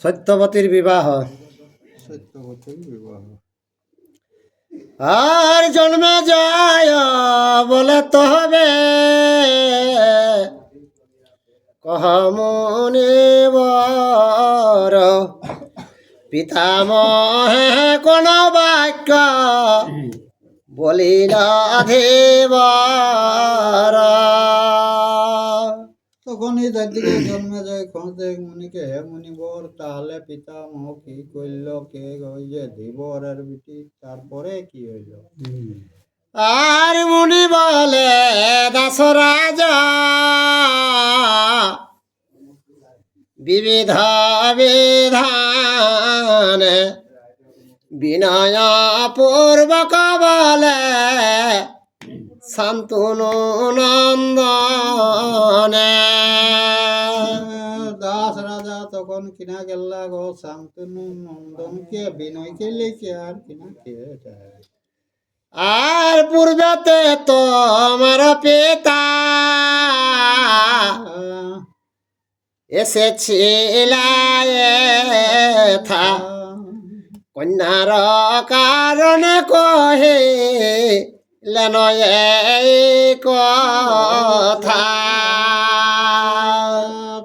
সত্যবতীর বিবাহ। বিবাহ। আর জন্মে যায় বলে তো হবে। কহ মুনিবর পিতামহে কোন বাক্য বলিল ধীবর তখন এই দিকে জন্মে যায়, খোঁজে মুনিকে মুনিবর, তাহলে পিতামহ কি করল? কে ওই যে ধীবরের বিটি? তারপরে কি হইল? আর মুনি বলে দাস রাজা বিবিধ বিধান বিনয় পূর্বক বলে শান্তনু নন্দনে। দাস রাজা তখন কিনা গেল্লা গো শান্তনু নন্দনকে বিনয়কে লিখে আর কিনা কে আর পূর্বেতে তোমার পিতা এসেছিল থা কন্যার কারণে কহে লেন এই কথা।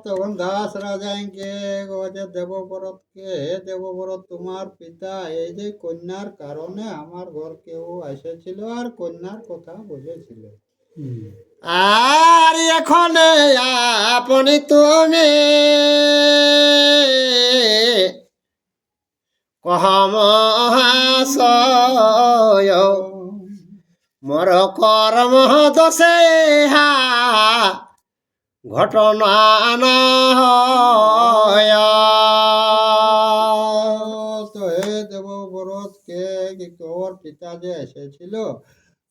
তখন দাস রাজাকে যে দেবব্রত কে হে দেবব্রত তোমার পিতা, এই যে কন্যার কারণে আমার ঘর কেউ এসেছিল আর কন্যার কথা বুঝেছিল। আর এখন আপনি তুমি কহ মহাশয় মোর কর্ম হা। ঘটনা না তো হে দেবব্রত কে কি তোর পিতা যে এসেছিল।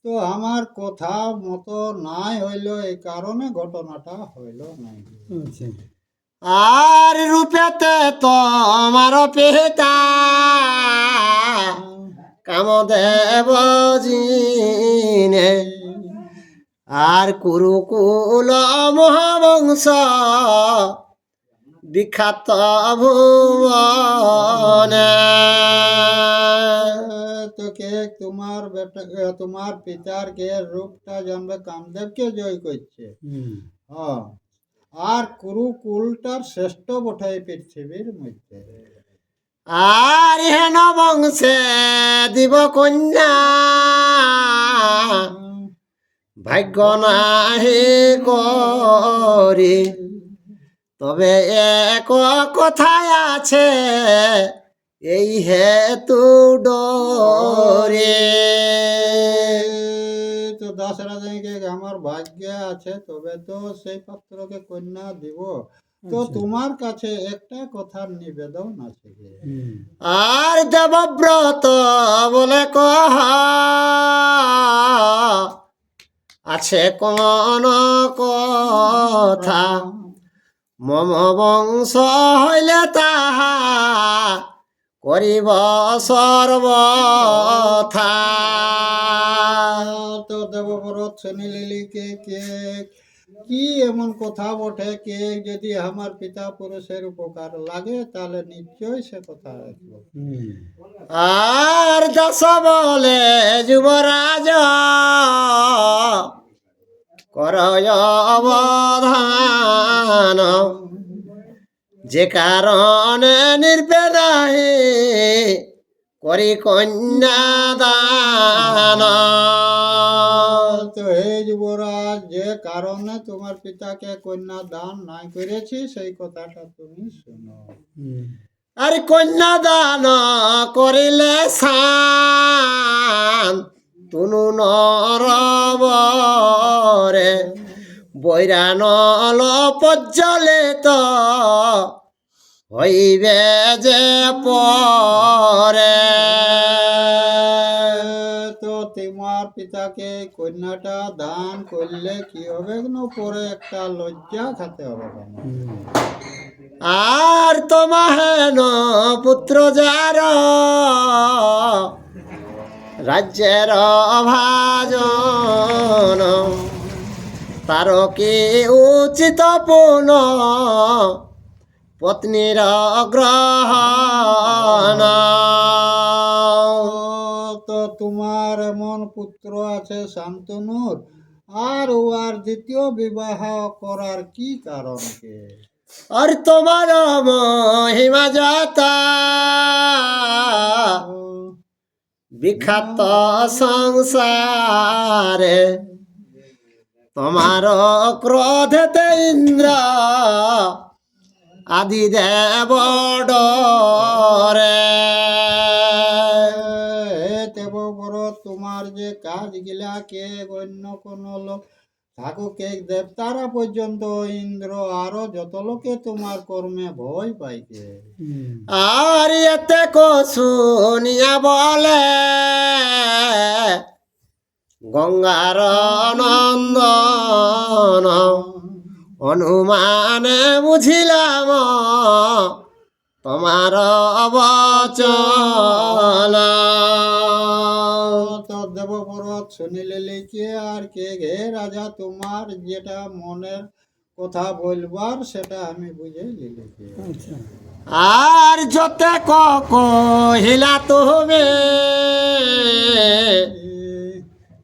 তো আমার কথা মতো নাই হইল এই কারণে ঘটনাটা হইল নাই। আর রূপেতে তোমার পিতা। কামদেব জিনে আর কুরুকুল মহাবংশ বিখ্যাত ভুবনে। তো কে তোমার বেটা তোমার পিতার কে রূপটা জানবে কামদেবকে জয় করছে। আর কুরুকুলটার শ্রেষ্ঠ বটে পৃথিবীর মধ্যে। আর হেন বংশে দিব কন্যা। ভাগ্য নাহি করি। তবে এক কথায় আছে, এই হেতু ডরে। তো দাস রাজাকে আমার ভাগ্যে আছে, তবে তো সেই পাত্রকে কন্যা দিব। তো তোমার কাছে একটা কথার নিবেদন আছে আর দেবব্রত বলে কহ আছে কোন কথা? মম বংশ হইলে তাহা করিব সর্বথা। তো দেবব্রত শুনিলি কে কে এমন কথা বটে কে যদি আমার পিতা পুরুষের উপকার লাগে, তাহলে নিশ্চয়ই সে কথা রাখব। আর দশ বলে যুবরাজ, কর অবধান। যে কারণে নির্বেদাহে করি কন্যাদান। কারণে তোমার পিতাকে কন্যা দান নাই করেছি সেই কথাটা তুমি শোনো। আর কন্যাদান করিলে সান তুনু নরবরে বৈরানল পজ্জলে তো হইবে যে পরে। তোমার পিতাকে কন্যাটা দান করলে কি হবে? না পরে একটা লজ্জা খাতে হবে? আর তোমাহেন পুত্র যার। রাজ্যের অভাজন তার কি উচিত পুন। পত্নীর গ্রহণ তো তোমার এমন পুত্র আছে শান্তনুর। আর উহার দ্বিতীয় বিবাহ করার কি কারণ কে আর তোমার বিখ্যাত সংসারে তোমার ক্রোধেতে ইন্দ্র আদি দেব ডরে। তোমার যে কাজ গিলা কে অন্য কোন লোক? ঠাকুরকে দেবতারা পর্যন্ত ইন্দ্র আরও যত লোকে তোমার কর্মে ভয় পাইছে আর এতে শুনিয়া বলে গঙ্গার নন্দন অনুমানে বুঝিলাম তোমার অবচল তো দেবব্রত শুনিলে লিখে আর কে গে রাজা তোমার? যেটা মনের কথা বলবার সেটা আমি বুঝে লিখেছি আর যতে কহিলা তুমি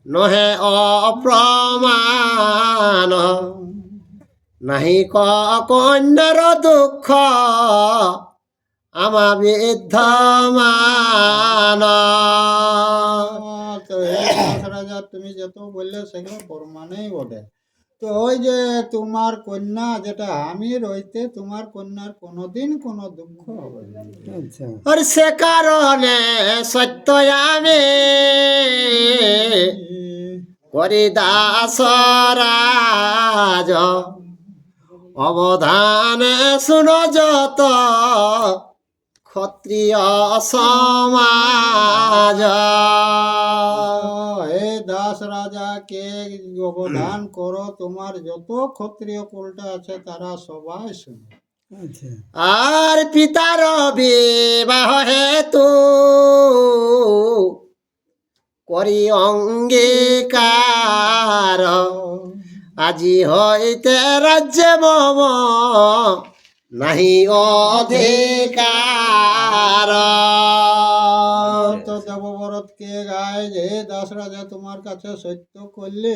নহে অপ্রমাণ। নাহি ক কন্যার দুঃখ আমা বিদ্ধমান তো তুমি যত বললে সেগুলো প্রমাণেই বটে। তো ওই যে তোমার কন্যা যেটা আমি রইতে তোমার কন্যার কোনোদিন কোনো দুঃখ হবে না। আর সে কারণে সত্য আমি করি দাসরাজ অবধানে শুন যত ক্ষত্রিয় সমাজ। দাস রাজা কে অবদান করো? তোমার যত ক্ষত্রিয় কুলটা আছে তারা সবাই শুনে। আর পিতার বিবাহ হেতু। করি অঙ্গীকার। আজি হইতে রাজ্যে মম নাহি অধিকার। কে গায় যে দাস রাজা তোমার কাছে সত্য করলে?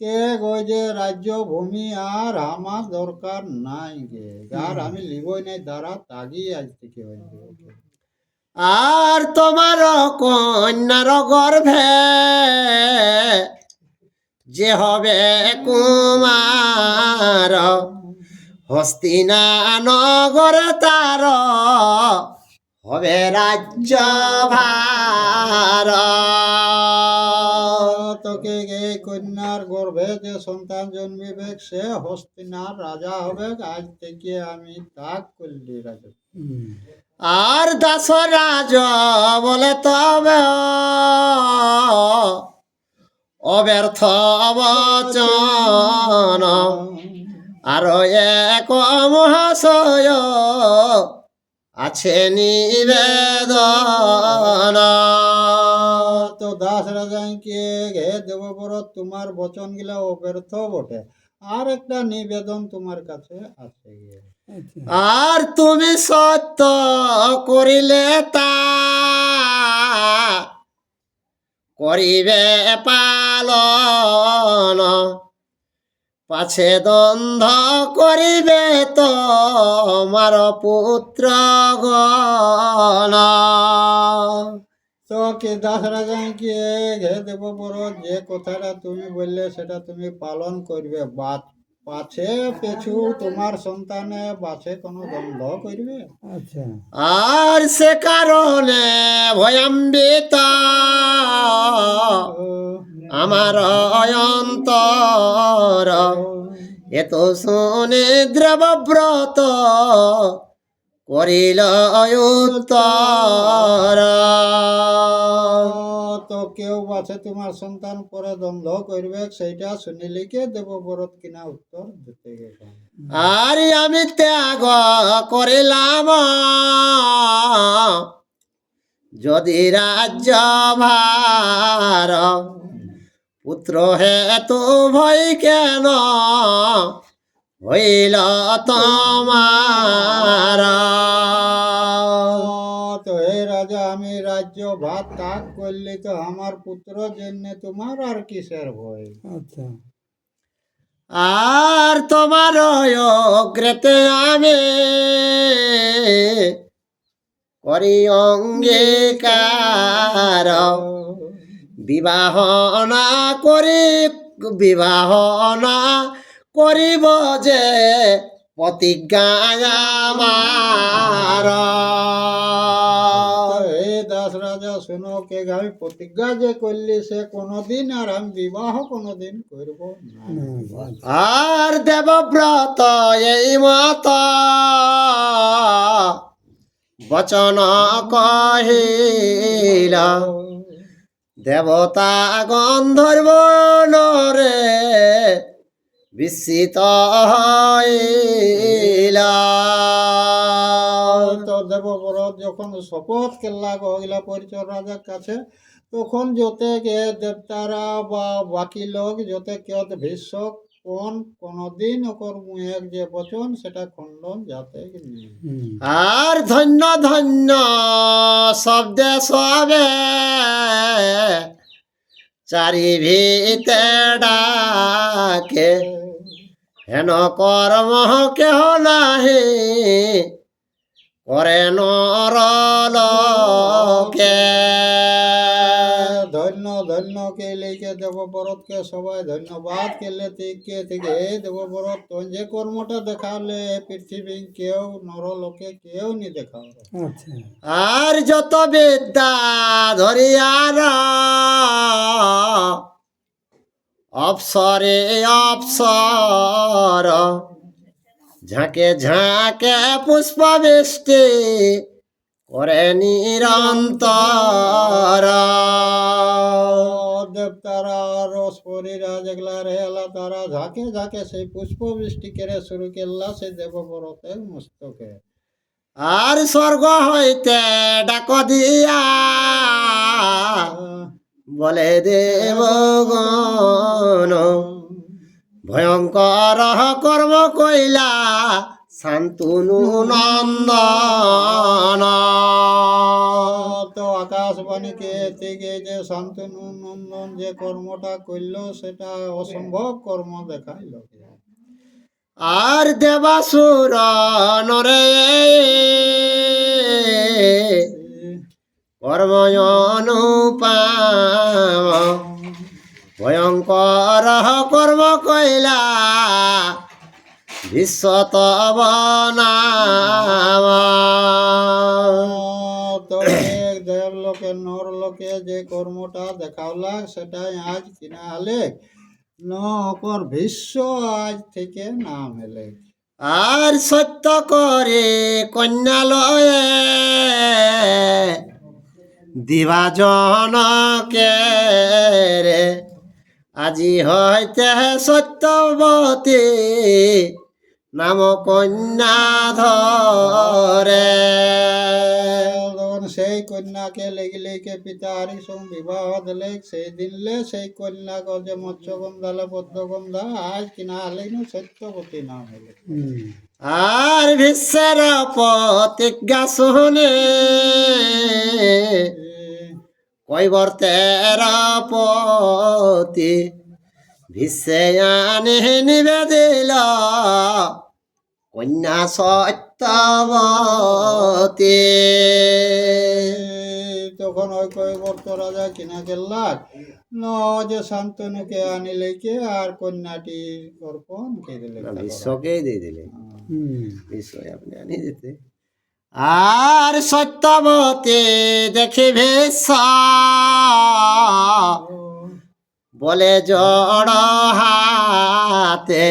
কে গো যে রাজ্য ভূমি আর আমার দরকার নাই গে? আর আমি লিবই নাই দ্বারা তাগি আজ থেকে আর তোমার কন্যার গর্ভে যে হবে কুমার হস্তিনা নগর তার হবে রাজ্য ভার তোকে এই কন্যার গর্ভে যে সন্তান জন্মিবে, সে হস্তিনার রাজা হবে। আজ থেকে আমি তাক করলি রাজা। আর দাসরাজ বলে তবে অব্যর্থ অবচন আর এক মহাশয় আছে নিবেদন। তো দাস রাজাকে হে দেবব্রত তোমার বচন গিলা অব্যর্থ বটে। আর একটা নিবেদন তোমার কাছে আছে গিয়ে আর তুমি সত্য করিলে তা করিবে পালন। পাছে দ্বন্দ্ব করিবে তোমার পুত্র গণ। তো কে দাস রাজাকে হে দেবব্রত যে কথাটা তুমি বললে সেটা তুমি পালন করবে বাদ পাছে পেছু তোমার সন্তানে বাছে কোনো দ্বন্দ্ব করবে আচ্ছা। আর সে কারণে ভয়াম্বিত আমার অন্তর এত শুনে দ্রবব্রত করিল উত্তর তো কেউ বাছে তোমার সন্তান পরে দ্বন্দ্ব করবে, সেইটা শুনিলে কে দেবব্রত কিনা উত্তর দিতে গেছে আর আমি ত্যাগ করিলাম। যদি রাজ্য ভার পুত্র হেতু ভয় কেন? হইল তোমার রাজ্য ভাত তাক করলি তো আমার পুত্র জন্য তোমার আর কিসের ভয়? আচ্ছা। আর তোমার অগ্রেতে আমি করি অঙ্গীকার। বিবাহ না করি বিবাহ না করিব যে প্রতিজ্ঞা আমার। শুনো কে আমি প্রতিজ্ঞা যে করলি সে কোনোদিন আর আমি বিবাহ কোনোদিন করব না। আর দেবব্রত এই মত বচন কহিল দেবতা গন্ধর্ব নরে বিস্মিত হইলা। দেবব্রত যখন শপথ কেল্লা গইলা পরিচয় রাজার কাছে তখন যতে কে দেবতারা বা বাকি লোক যতে কেউ ভীষক কোন কোনদিন ওকর মুহের যে বচন সেটা খণ্ডন যাতে। আর ধন্য ধন্য শব্দে সবে চারি ভিতে ডাকে হেন কর্ম কেহ নাহি করে নরলোকে ধন্য ধন্য কে লিখে দেবব্রতকে সবাই ধন্যবাদ কেলে থেকে থেকে দেবব্রত তো যে কর্মটা দেখালে পৃথিবী কেউ নরলোকে কেউ নি দেখাও আচ্ছা। আর যত বিদ্যা ধরিয়ার অপসরে অপসর ঝাঁকে ঝাঁকে পুষ্প বৃষ্টি করে নিরন্তর। দেবতারা রসপরীরা যেগুলা রেলা তারা ঝাঁকে ঝাঁকে সেই পুষ্প বৃষ্টি করে শুরু করলা সেই দেবব্রতের মস্তকে। আর স্বর্গ হইতে ডাক দিয়া বলে, দেবগণ ভয়ঙ্কর কর্ম কইলা শান্তনু নন্দন। তো আকাশবাণীকে থেকে যে শান্তনু নন্দন যে কর্মটা করল সেটা অসম্ভব কর্ম দেখাইল। আর দেবাসুর নরে কর্ময়নুপাম ভয়ঙ্কর কর্ম কইলা বিশ্বত বনাম তো এক দেবলোকে নরলোকে যে কর্মটা দেখাওলা সেটাই আজ কিনা আলে ন অপর ভীষ্ম আজ থেকে নাম এলে। আর সত্য করে কন্যালয়ে দিবাজনকে রে আজি হইতে সত্যবতী নাম কন্যা ধরে সেই কন্যাকে লেগে লেগে পিতা হরি সঙ্গে বিবাহ দিলে সেই দিনলে সেই কন্যাকে যে মৎস্যগন্ধালে পদ্মগন্ধা আজ কিনা না সত্যবতী নাম হুম আর বিশ্বের প্রতিজ্ঞা শুনে কৈবর্তের পতি বিশ্বে আনে নিবেদিল কন্যা সত্যবতী। তখন ওই কৈবর্ত রাজা কিনা গেল্লাক ন যে শান্তনুকে আনিলে কে আর কন্যাটি অর্পণ কে দিলে? বিশ্বকেই দিয়ে দিলে। হুম। বিষয় আপনি আনিয়ে দিতে। আর সত্যবতী দেখি ভীষ বলে জড় হাতে,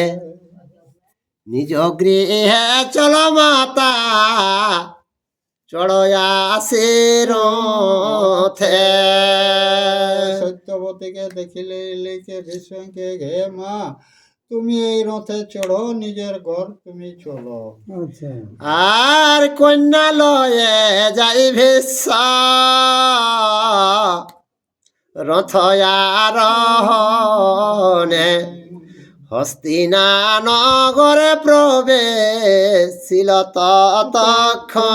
নিজ গৃহে চল মাতা চড়য়াসে রথে। সত্যবতীকে দেখিলে লিখে ভীষ্মকে ঘে মা তুমি এই রথে চড়ো নিজের ঘর তুমি চলো। আচ্ছা। আর কন্যা লয়ে যাই ভীষ রথয়ারোহণে হস্তিনা নগরে প্রবেশিল ততক্ষণে।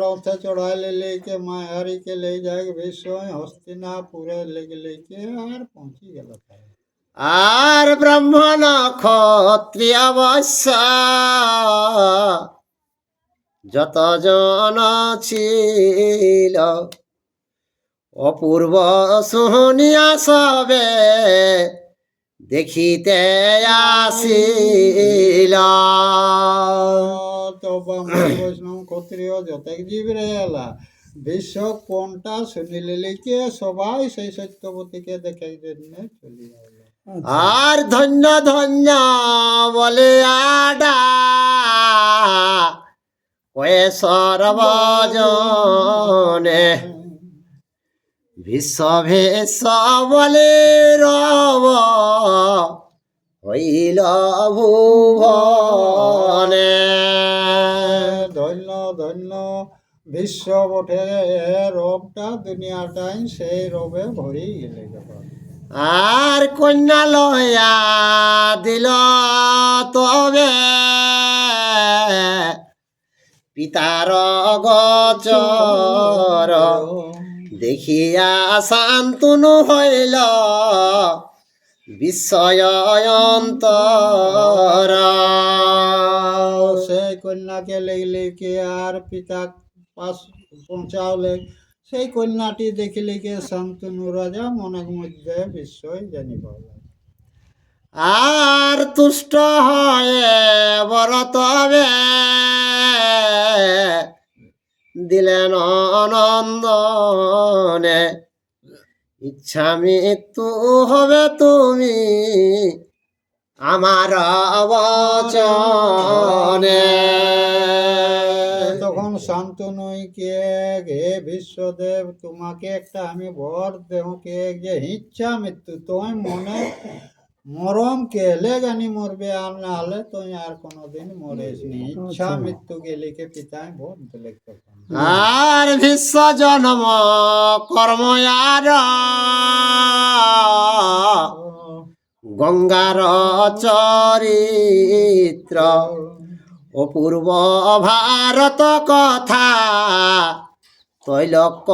রথে চড়াইলে লেকে মায়ারিকে লে যাক বিষয় হস্তিনাপুরে লেগে লেকে আর পৌঁছি গেল। আর ব্রাহ্মণ ক্ষত্রিয় বৈশ্য যত জন ছিল অপূর্ব শুনিয়া সবে দেখিতে আসিল। তো বৈষ্ণব ক্ষত্রিয় যতেক জীব রেলা বিশ্ব কোনটা শুনিলে লেকে সবাই সেই সত্যবতীকে দেখে জন্য চলে গেল। আর ধন্য ধন্য বলে আডা। কয়ে সর্বজনে বলে রব। হইল ভুবনে। ধন্য ধন্য বিশ্ব বটে রবটা দুনিয়াটাই সেই রবে ভরি গেলে আর কন্যা লয়া দিল তবে। পিতার গচর দেখিয়া শান্তনু হইল। বিস্ময় অন্তর। সেই কন্যাকে লেগলে কে আর পিতা পাশ পৌঁছাওলে সেই কন্যাটি দেখিলে কে শান্তনু রাজা মনের মধ্যে বিস্ময় জানি পাওয়া আর তুষ্ট হয়ে বড় তবে দিলেন নন্দনে ইচ্ছা মৃত্যু হবে তুমি আমার বচনে তখন শান্তনুকে হে বিশ্বদেব তোমাকে একটা আমি বর দেহকে যে ইচ্ছা মৃত্যু তোমার মনে মরম কেলে জানি মরবে আর না হলে তুই আর কোনোদিন মরেস নি ইচ্ছা মৃত্যু গেলে কে পিতায় ভোট দিলে আর বিশ্ব জন্ম কর্ময়ার গঙ্গার চরিত্র। অপূর্ব ভারত কথা তৈলক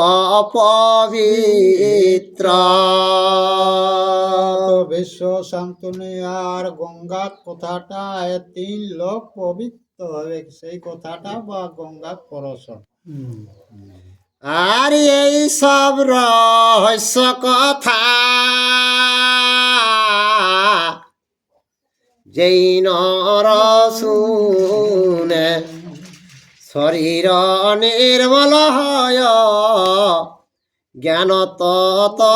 পবিত্র। বিশ্ব শান্তনু আর গঙ্গা কথাটা তিন লোক পবিত্র হবে। সেই কথাটা বা গঙ্গা করসন আর এই সব রহস্য কথা যেই নর শুনে শরীর নির্মল হয় জ্ঞান ততক্ষণে।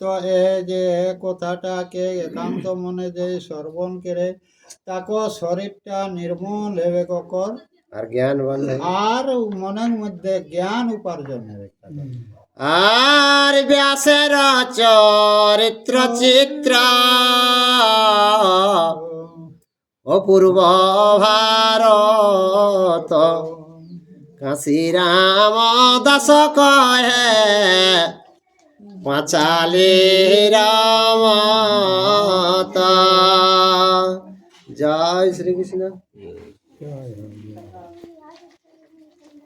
তো এ যে কথাটাকে একান্ত মনে যে শ্রবণ করে তাকে শরীরটা নির্মল হবে ককর আর জ্ঞান আর মনের মধ্যে জ্ঞান উপার্জন হবে। আর ব্যাসের চরিত্র চিত্র অপূর্ব ভারত। কাশী রাম দাস কহে পাঁচালি রাম জয় শ্রীকৃষ্ণ।